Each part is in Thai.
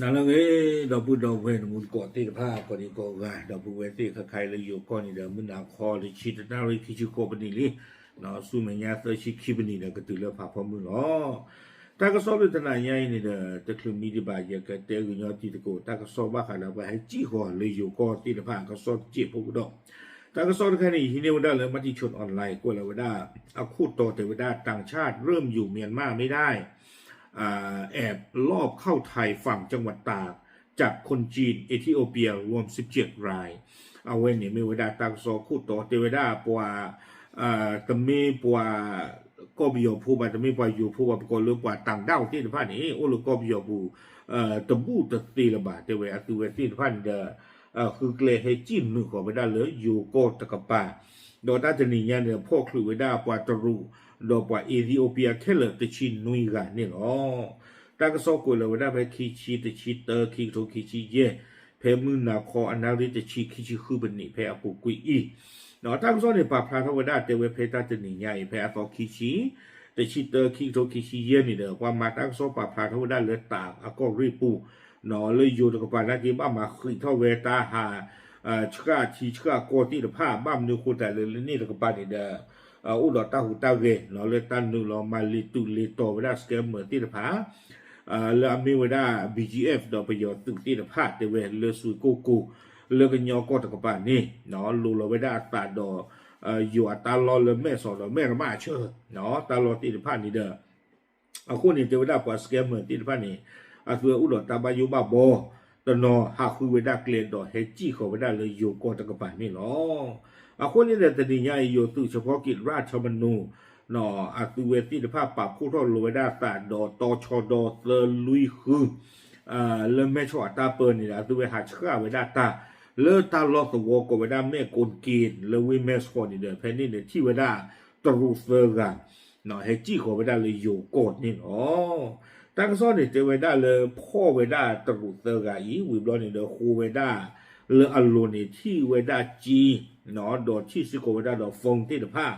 นั่นละเอ้ดอกบุญดอกเวนมุนกอดที่ผ้าก่อนนี้ก็กาดอกบุญเวทีใครเลยอยู่ก่อนนี่เดี๋ยวมันหนาคอเลยชิดหน้าเลยคิดชิโกบันนี่ลิเนาะสู้มันยาตัวชิคิบันนี่เนี่ยก็ตื่นแล้วพาพมือเนาะถ้าก็สอบเลยตนายยัยนี่เด้อตะคลุมมีดีบาเยก็เตะกุญยอที่ตะโกถ้าก็สอบว่าขาแล้วไปให้จี้หัวเลยอยู่ก่อนที่ผ้าก็สอบจีบพวกดอกแต่ก็สอนแค่นี้ฮิเนวดาเลยมาที่ชนออนไลน์กว่าแล้วว่าอาคูดโตเทวดาต่างชาติเริ่มอยู่เมียนมาไม่ได้ แอบลอบเข้าไทยฝั่งจังหวัดตาก จากคนจีนเอธิโอเปียรวม 17 ราย เอาไว้เนี่ยมีเวดาตังโซคูดโตเวดาปัวาตมีปัวก็มีอยู่ผู้มาตมีปัวอยู่ผู้ว่าปกรเรื่อปัวต่างด้าวที่ผ่านนี้โอ้ลูกก็มีอยู่ผู้ตะบูตะตีละบาทเทวอตุเวที่ผ่านเดอคือเกลให้จิ้มหนึ่งของไปได้เลยอยู่โกตะกะปาโดยด้านจะนีเนี่ยเนี่ยพ่อครูไว้ได้ปวาตรู โดยปวาเอธิโอเปียแค่เลยตะชินนุยกันนี่หรอตาก็สอกุเลยไว้ได้ไปคีชีตะชิเตอร์คีโทคีชีเย่เพมือนาคออนาริตะชีคีชีคือบันนี่เพอปุกุยอีเนาะตาก็สอเนี่ยปาพระทวดาเตเวเพตาจะนีเนี่ยเพอตอคีชีตะชิเตอร์คีโทคีชีเย่นี่เด้อความมาตาก็สอปาพระทวดาเลยตากอก็รีปู နော်လေယူတကပါနာဒီဘာမခိထောဝေတာဟာအာချကချီချကကိုတီတဖာဘမ်နုခုတလေလနေတကပါနေဒ အာဥဒတာဟူတာဝေနော်လေတန်နုလောမလီတူလီတော်ဝဒစကမ်မတီတဖာအာလာမီဝဒ BGF တော့ပယောတူတီတဖာတေဝေလေဆူကိုကိုလေကညောကောတကပါနေနော်လူလဝဒအတာတော့အာယူအတာလောလမဲဆော်လောမဲရမချေနော်တာလောတီတဖာနေဒအခုနေတေဝဒပတ်စကမ်မတီတဖာနေ อาตัวอุดรตาบายุบาบอตนอหาคุยเวดาเกลดอเฮจิขอเวดาเลยโยกอตะกบะนี่หรออาคนนี้แต่ตดี ญาโยตุเฉพาะกิจราชมนูนออาตุเวติภาพปรับผู้ทอดโลเวดาตาดอตอชอดอเลลุยคืออ่าเลแม่ชอตาเปินนี่อาตุเวหาชาเวดาตาเลตาลอสวกเวดาแม่กนกีนเลวิเมสคอนี่เดแพนี่เนี่ยที่เวดาตรูเซอร์กันเนาะเฮจิขอเวดาเลยโยกดนี่อ๋อตักซ้อนนี่เตเวดาเลยพ่อเวดาตรุเตอร์กาอีวิบลอนี่เดอคูเวดา เลอโลนี่ที่เวดาจีเนาะดอที่ซิโกเวดาดอฟงที่เดผ้า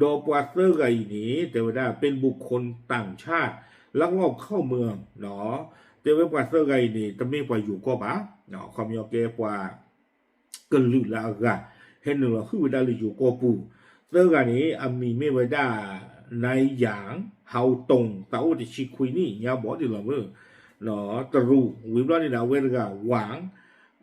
ดอปวาเตอร์ไกนี้เตเวดาเป็นบุคคลต่างชาติลักลอบเข้าเมืองเนาะเตเวปวาเตอร์ไกนี้ตะไม่ปว่าอยู่ก็ปะเนาะความยอเกปว่ากันลุลากาเห็นหนึ่งเราคือเวดาลยอยู่ก็ปูเตอร์ไกนี้อามีไม่เวดาในหยางเฮาตงเตาดิชิคุยนี่ยาบอกดิละมือเนาะตรูวิบลานี่นะเวรกาหวาง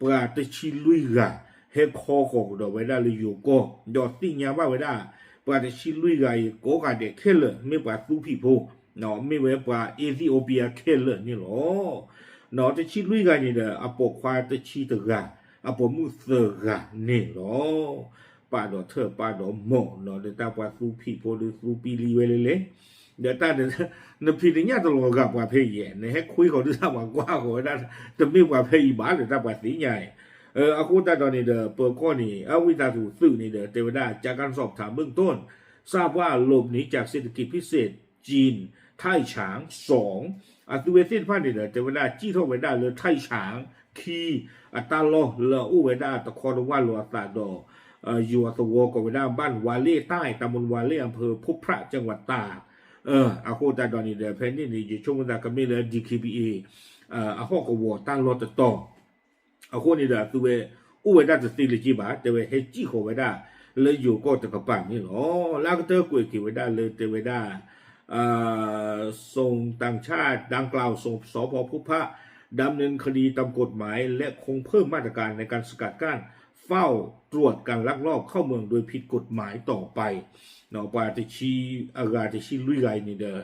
ပရာတချီလွိကဟေခေါ်ကောတော့ဝဲဒါလီယိုကောတော့တိညာဘဝဲဒါပရာတချီလွိကရေကောကတဲ့ခဲလမေပါသူဖိဖို့နော်မေဝဲပရာအီသီယိုးပီးယားခဲလနေလောနော်တချီလွိကနေတဲ့အပေါ်ခွာတချီတကအပေါ်မှုသကနေလောပါတော့ထပါတော့မော့နော်တပဝသူဖိဖို့လူသူပီလီဝဲလေလေ เดี๋ยวตาเดี๋ยวนพี่ถึงยาตลอดกับว่าเพียเนี่ยให้คุยเขาดูทราบว่ากว่าเขาได้จะมีว่าเพียบาหรือตาว่าสีใหญ่เอออาคูตาตอนนี้เดอเปิดข้อนี้อวิตาถูสื่อนี่เดอเทวดาจากการสอบถามเบื้องต้น ทราบว่าหลบหนีจากเศรษฐกิจพิเศษจีน ไทฉางสองอัตเวสินพันนี่เดอเทวดาจี้ท่องเวดาเรือไทฉางคีอัตตาโลเลออูเวดาตะคอรว่าลัวตาดออยู่อัตวกเวดาบ้านวาเล่ใต้ตำบลวาเล่อำเภอพบพระจังหวัดตาก เอออาโคตาดอนี่เดเพนนี่นี่จะช่วงเวลากำเนิดดี DKBA เอ่ออาโคก็วัวตั้งรถต่ออาโคนี่เดตัวเวอุเวดาจะตีลิจิบาแต่เวเฮจิโคเวดาเลยอยู่ก็ตะกระปันนี่หรอแล้วก็เตอกุยกิเวดาเลยเตเวดาเอ่อส่งต่างชาติดังกล่าวส่งสพพุพระ ดำเนินคดีตามกฎหมาย และคงเพิ่มมาตรการในการสกัดกั้น เฝ้าตรวจการลักลอบเข้าเมืองโดยผิดกฎหมายต่อไปนาะปาติชีอากาติชีลุยไรนี่เดอ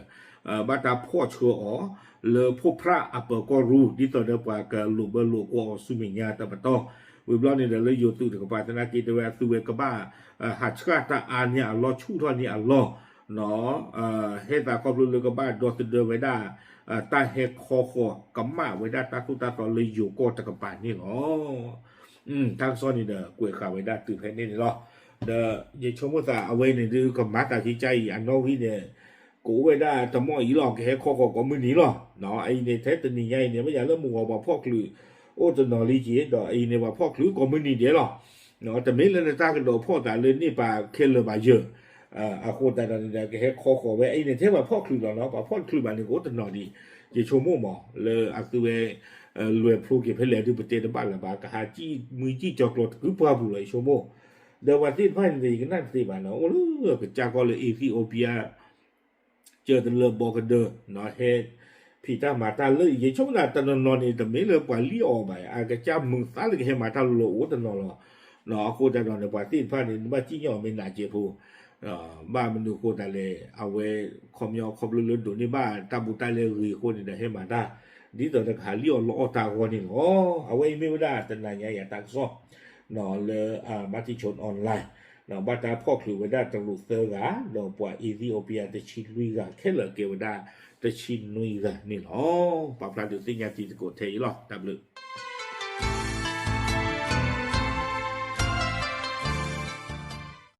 บาตาพ่อเชื่ออ๋อเลอพวกพระอเปอก็รู้ดิตอเดปากะลูเบลูกอสุมิญาตะปะตอวิบลอนี่เด้อเลยโยตุตะกปาตนากิตะเวตุเวกบ้าหัดชกาตะอาเนี่ยอัลลอฮ์ชูทอนี่อัลลอฮ์ หนะเฮตาคอบลูเลกบ้านโดอตเดินไว้ได้ตาเฮคอคอกัมาไว้ได้ตาตุตาตอนเลยอยู่โกตะกับปานนี่หรออืมทางซ้อนนี่เด้อกวยข่าวไว้ได้ตื่นให้นี่หรอเด้ออย่าชมว่าตาเอาไว้เนดื้อกำมาตาที่ใจอันนอกที่เนี่ยกูไว้ได้ตะมออีหลอกแฮคอคอก็มือนี้หรอเนาะไอ้ในเทสต์นี่ไงเนี่ยไม่อยากเริ่มมัวว่าพ่อกลือโอ้ตนอลีจีดอไอ้เนี่ยว่าพ่อกลือก็มือนี้เดี๋ยวหรอเนาะแต่ไม่เลยตากระโดดพ่อตาเลยนี่ปลาเคลเลบาเยอะ အခုတန်တန်တကဲခေါ်ခေါ်ပဲအဲ့ဒီထဲမှာဖော့ခလူတော့နော်ဖော့ခလူမနေကိုတနော်ဒီရေချုံမို့မလေအခုပဲလွယ်ဖရိုကေဖဲလေဒီပတေတပါလဘာကဟာကြီးမွေကြီးကြောက်လို့ကူပွားဘူးလေချုံမို့ဒါဝတိဖိုင်ဒီကနတ်တိပါနော်ဟိုလူကကြာကောလေ Ethiopia ကျေတလဘောကဒနော်ဟဲဖီတာမာတာလေရေချုံလာတနော်နော်နေတမေလေပွာလီအော်ပါအကကြမုန်စားလေဟဲမာတာလို့ဝတ်တနော်လောနော်အခုတနော်နေပွာတိဖိုင်ဒီမကြီးညောမင်းလာကြဖို့ ba menu ko tale awe komyo koblu lo do ni ba tabu tale ri ko ni da he ma da di do da khali o lo ta go ni lo awe me da tan na ya ya ta so no le a ma ti chon online နော်ဘာသာဖောက်လူဝဒတလူသဲကတော့ပွာအီသီယိုးပီးယားတချီလူကခဲလကေဝဒတချီနွီကနေလောပပလာဒူတင်ညာတီကိုထေလောတဘလူ